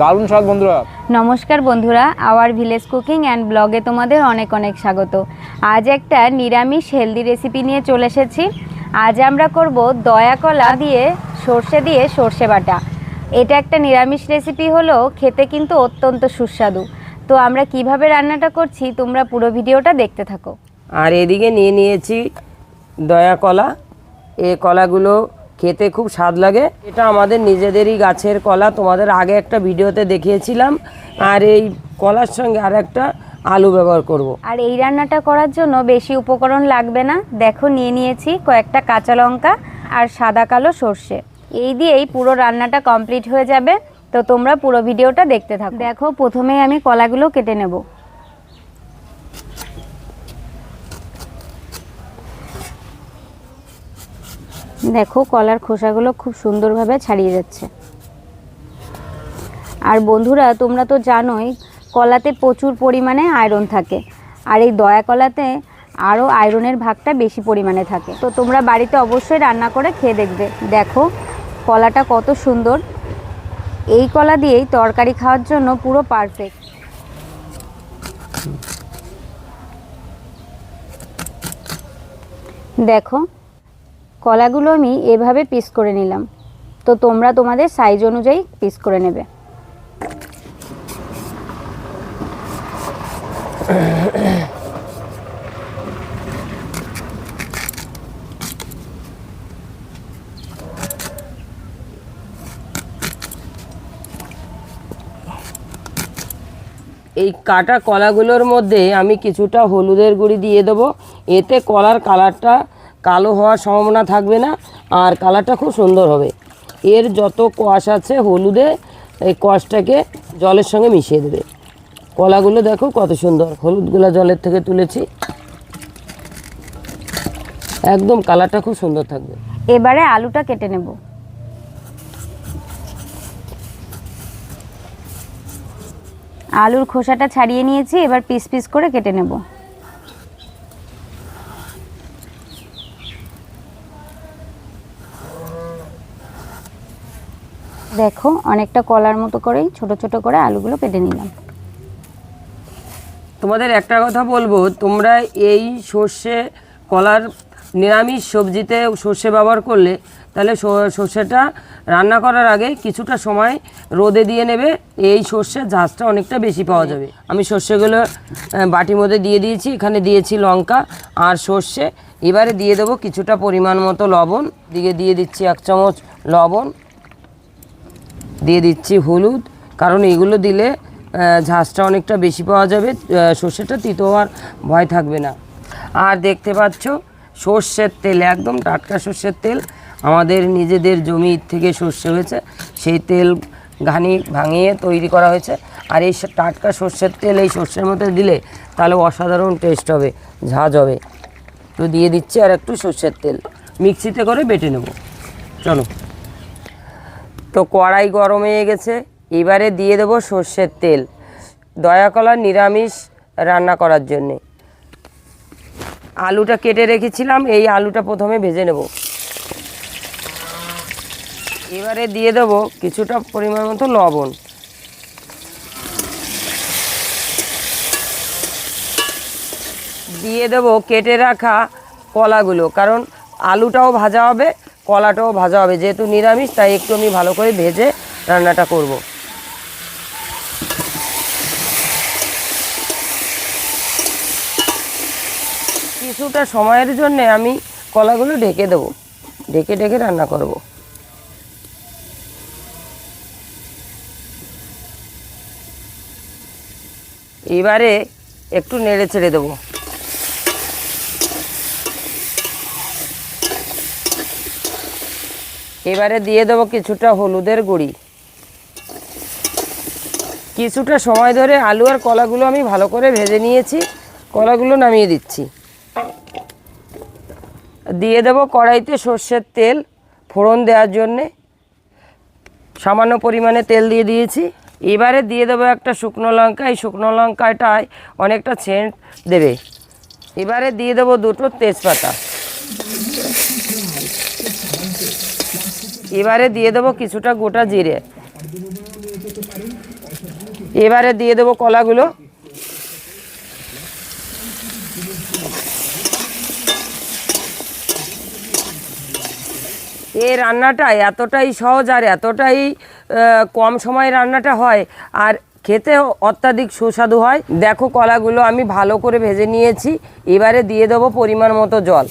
দারুণ স্বাদ বন্ধুরা। নমস্কার বন্ধুরা, আওয়ার ভিলেজ কুকিং অ্যান্ড ব্লগে তোমাদের অনেক অনেক স্বাগত। আজ একটা নিরামিষ হেলদি রেসিপি নিয়ে চলে এসেছি। আজ আমরা করব দয়া কলা দিয়ে সর্ষে দিয়ে সর্ষে বাটা। এটা একটা নিরামিষ রেসিপি হলো খেতে কিন্তু অত্যন্ত সুস্বাদু। তো আমরা কীভাবে রান্নাটা করছি তোমরা পুরো ভিডিওটা দেখতে থাকো। আর এদিকে নিয়ে নিয়েছি দয়া কলা। এ কলাগুলো খেতে খুব স্বাদ লাগে। এটা আমাদের নিজেদেরই গাছের কলা তোমাদের আগে একটা ভিডিওতে দেখিয়েছিলাম। আর এই কলার সঙ্গে আর একটা আলু ব্যবহার করব। আর এই রান্নাটা করার জন্য বেশি উপকরণ লাগবে না। দেখো নিয়ে নিয়েছি কয়েকটা কাঁচা লঙ্কা আর সাদা কালো সর্ষে। এই দিয়েই পুরো রান্নাটা কমপ্লিট হয়ে যাবে। তো তোমরা পুরো ভিডিওটা দেখতে থাকো। দেখো, প্রথমেই আমি কলাগুলো কেটে নেব। দেখো, কলার খোসাগুলো খুব সুন্দরভাবে ছাড়িয়ে যাচ্ছে। আর বন্ধুরা, তোমরা তো জানোই, কলাতে প্রচুর পরিমাণে আয়রন থাকে। আর এই দয়া কলাতে আরও আয়রনের ভাগটা বেশি পরিমাণে থাকে। তো তোমরা বাড়িতে অবশ্যই রান্না করে খেয়ে দেখবে। দেখো কলাটা কত সুন্দর। এই কলা দিয়েই তরকারি খাওয়ার জন্য পুরো পারফেক্ট দেখো, কলাগুলো আমি এভাবে পিস করে নিলাম। তো তোমরা তোমাদের সাইজ অনুযায়ী পিস করে নেবে। এই কাটা কলাগুলোর মধ্যে আমি কিছুটা হলুদের গুঁড়ি দিয়ে দেবো। এতে কলার কালারটা কালো হওয়ার সম্ভাবনা থাকবে না, আর কালারটা খুব সুন্দর হবে। এর যত কষ আছে হলুদে, এই কষটাকে জলের সঙ্গে মিশিয়ে দেবে। কলাগুলো দেখো কত সুন্দর, হলুদগুলো জলের থেকে তুলেছি। একদম কালারটা খুব সুন্দর থাকবে। এবারে আলুটা কেটে নেব। আলুর খোসাটা ছাড়িয়ে নিয়েছি, এবার পিস পিস করে কেটে নেব। দেখো, অনেকটা কলার মতো করেই ছোট ছোট করে আলুগুলো কেটে নিলাম। তোমাদের একটা কথা বলব, তোমরা এই সর্ষে কলার নিরামিষ সবজিতে সর্ষে ব্যবহার করলে তাহলে সর্ষেটা রান্না করার আগে কিছুটা সময় রোদে দিয়ে নেবে। এই সর্ষের ঝাঁজটা অনেকটা বেশি পাওয়া যাবে। আমি সর্ষেগুলো বাটির মধ্যে দিয়ে দিয়েছি, এখানে দিয়েছি লঙ্কা আর সর্ষে। এবারে দিয়ে দেবো কিছুটা পরিমাণ মতো লবণ। দিকে দিয়ে দিচ্ছি এক চামচ লবণ। দিয়ে দিচ্ছি হলুদ। কারণ এগুলো দিলে ঝাঁজটা অনেকটা বেশি পাওয়া যাবে। সর্ষেটা তিতো হওয়ার ভয় থাকবে না। আর দেখতে পাচ্ছ, সর্ষের তেল, একদম টাটকা সর্ষের তেল। আমাদের নিজেদের জমি থেকে সর্ষে হয়েছে, সেই তেল ঘানি ভাঙিয়ে তৈরি করা হয়েছে। আর এই টাটকা সর্ষের তেল এই সর্ষের মধ্যে দিলে তাহলে অসাধারণ টেস্ট হবে, ঝাঁজ হবে। তো দিয়ে দিচ্ছি আর একটু সর্ষের তেল। মিক্সিতে করে বেটে নেব। চলো। তো কড়াই গরম হয়ে গেছে, এবারে দিয়ে দেবো সর্ষের তেল। দয়াকলা নিরামিষ রান্না করার জন্যে। আলুটা কেটে রেখেছিলাম, এই আলুটা প্রথমে ভেজে নেব। এবারে দিয়ে দেবো কিছুটা পরিমাণ মতো লবণ দিয়ে দেবো কেটে রাখা কলাগুলো, কারণ আলুটাও ভাজা হবে, কলাটাও ভাজা হবে যেহেতু নিরামিষ, তাই একটু আমি ভালো করে ভেজে রান্নাটা করব। কিছুটা সময়ের জন্য আমি কলাগুলো ঢেকে দেবো ঢেকে ঢেকে রান্না করব। এবারে একটু নেড়ে ছেড়ে দেবো। এবারে দিয়ে দেবো কিছুটা হলুদের গুঁড়ি। কিছুটা সময় ধরে আলু আর কলাগুলো আমি ভালো করে ভেজে নিয়েছি, কলাগুলো নামিয়ে দিচ্ছি। দিয়ে দেবো কড়াইতে সর্ষের তেল ফোড়ন দেওয়ার জন্যে। সামান্য পরিমাণে তেল দিয়ে দিয়েছি। এবারে দিয়ে দেবো একটা শুকনো লঙ্কা। এই শুকনো লঙ্কাটায় অনেকটা সেন্ট দেবে। এবারে দিয়ে দেবো দুটো তেজপাতা। এবারে দিয়ে দেবো কিছুটা গোটা জিরে। এবারে দিয়ে দেবো কলাগুলো। এই রান্নাটা এতটাই সহজ আর এতটাই কম সময় রান্নাটা হয় আর খেতে অত্যাধিক সুস্বাদু হয়। দেখো কলাগুলো আমি ভালো করে ভেজে নিয়েছি। এবারে দিয়ে দেবো পরিমাণ মতো জল।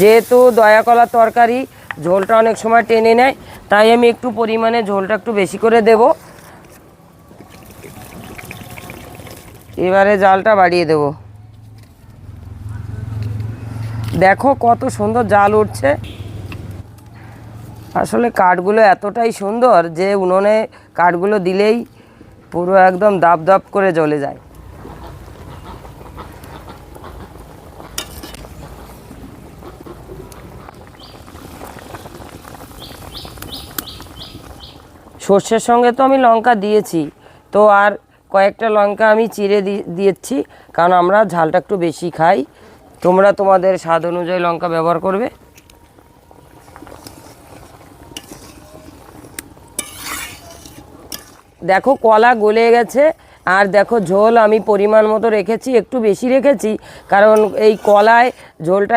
যেহেতু দয়া কলার তরকারি ঝোলটা অনেক সময় টেনে নেয়, তাই আমি একটু পরিমাণে ঝোলটা একটু বেশি করে দেব। এবারে জালটা বাড়িয়ে দেব। দেখো কত সুন্দর জাল উঠছে। আসলে কাঠগুলো এতটাই সুন্দর যে উনুনে কাঠগুলো দিলেই পুরো একদম দাব দাব করে জ্বলে যায়। সর্ষের সঙ্গে তো আমি লঙ্কা দিয়েছি, তো আর কয়েকটা লঙ্কা আমি দি- দিয়েছি, কারণ আমরা ঝালটা একটু বেশি খাই। তোমরা তোমাদের স্বাদ অনুযায়ী লঙ্কা ব্যবহার করবে। দেখো কলা গলে গেছে, আর দেখো ঝোল আমি পরিমাণ মতো রেখেছি, একটু বেশি রেখেছি, কারণ এই কলায় ঝোলটা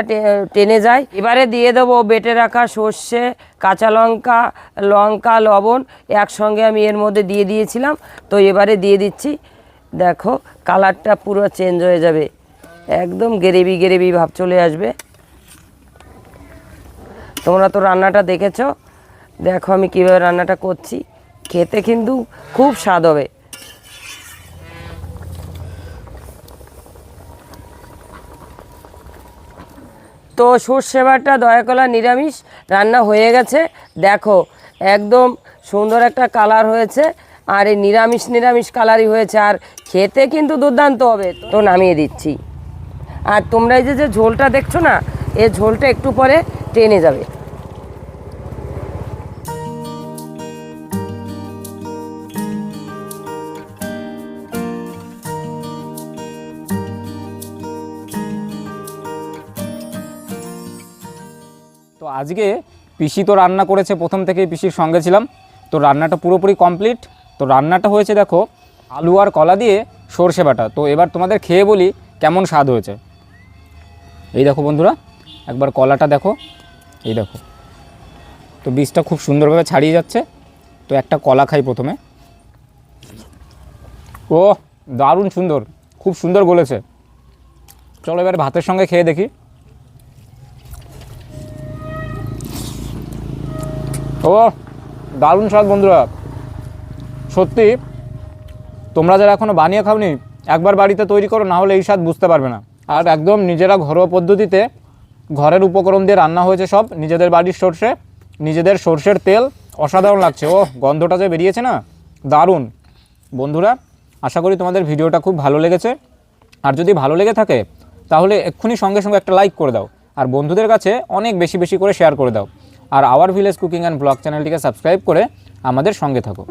টেনে যায়। এবারে দিয়ে দেবো বেটে রাখা সর্ষে, কাঁচা লঙ্কা লঙ্কা, লবণ, একসঙ্গে আমি এর মধ্যে দিয়ে দিয়েছিলাম। তো এবারে দিয়ে দিচ্ছি, দেখো কালারটা পুরো চেঞ্জ হয়ে যাবে। একদম গেরেবি গেরেবি ভাব চলে আসবে। তোমরা তো রান্নাটা দেখেছ, দেখো আমি কীভাবে রান্নাটা করছি। খেতে কিন্তু খুব স্বাদ হবে। তো সর্ষে বাটা দয়াকলা নিরামিষ, রান্না হয়ে গেছে। দেখো, একদম সুন্দর একটা কালার হয়েছে, আর এই নিরামিষ নিরামিষ কালারই হয়েছে, আর খেতে কিন্তু দুর্দান্ত হবে। তো নামিয়ে দিচ্ছি। আর তোমরা এই যে যে ঝোলটা দেখছ না, এই ঝোলটা একটু পরে টেনে যাবে। আজকে পিসি তো রান্না করেছে, প্রথম থেকেই পিসির সঙ্গে ছিলাম। তো রান্নাটা পুরোপুরি কমপ্লিট তো রান্নাটা হয়েছে দেখো, আলু আর কলা দিয়ে সর্ষে বাটা। তো এবার তোমাদের খেয়ে বলি কেমন স্বাদ হয়েছে। এই দেখো বন্ধুরা, একবার কলাটা দেখো। এই দেখো, তো বীজটা খুব সুন্দরভাবে ছাড়িয়ে যাচ্ছে। তো একটা কলা খাই প্রথমে। ও দারুণ সুন্দর, খুব সুন্দর গলেছে। চলো এবার ভাতের সঙ্গে খেয়ে দেখি। ও দারুণ স্বাদ বন্ধুরা। সত্যি, তোমরা যারা এখনও বানিয়ে খাওনি, একবার বাড়িতে তৈরি করো, না হলে এই স্বাদ বুঝতে পারবে না। আর একদম নিজেরা ঘরোয়া পদ্ধতিতে ঘরের উপকরণ দিয়ে রান্না হয়েছে সব, নিজেদের বাড়ির সর্ষে, নিজেদের সর্ষের তেল, অসাধারণ লাগছে। ও গন্ধটা যে বেরিয়েছে না? দারুণ। বন্ধুরা, আশা করি তোমাদের ভিডিওটা খুব ভালো লেগেছে। আর যদি ভালো লেগে থাকে, তাহলে এক্ষুনি সঙ্গে সঙ্গে একটা লাইক করে দাও। আর বন্ধুদের কাছে অনেক বেশি বেশি করে শেয়ার করে দাও। আর our village cooking and blog চ্যানেলটিকে সাবস্ক্রাইব করে আমাদের সঙ্গে থাকো।